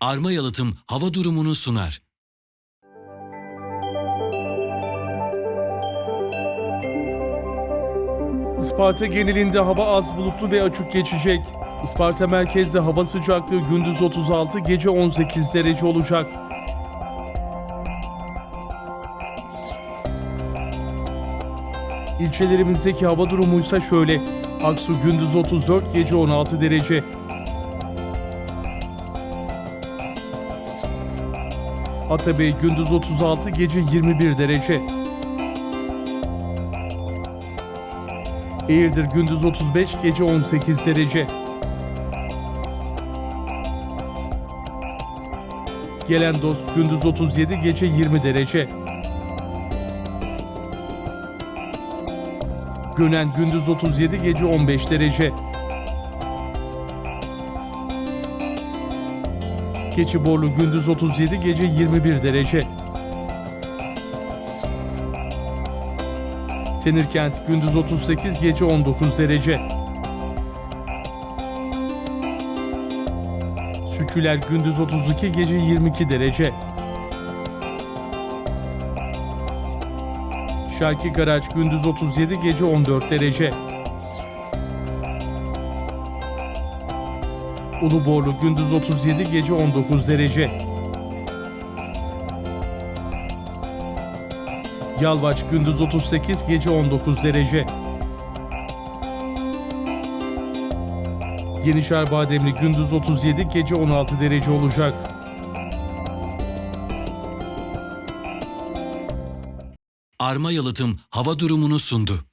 Arma Yalıtım hava durumunu sunar. Isparta genelinde hava az bulutlu ve açık geçecek. Isparta merkezde hava sıcaklığı gündüz 36, gece 18 derece olacak. İlçelerimizdeki hava durumuysa şöyle. Aksu gündüz 34, gece 16 derece. Atabey gündüz 36, gece 21 derece. Eğirdir gündüz 35, gece 18 derece. Gelen dost gündüz 37, gece 20 derece. Gönen gündüz 37, gece 15 derece. Keçiborlu gündüz 37, gece 21 derece. Senirkent gündüz 38, gece 19 derece. Sütçüler gündüz 32, gece 22 derece. Şarkı Garaç gündüz 37, gece 14 derece. Uluborlu gündüz 37, gece 19 derece. Yalvaç gündüz 38, gece 19 derece. Yenişehir Bademli gündüz 37, gece 16 derece olacak. Arma Yalıtım hava durumunu sundu.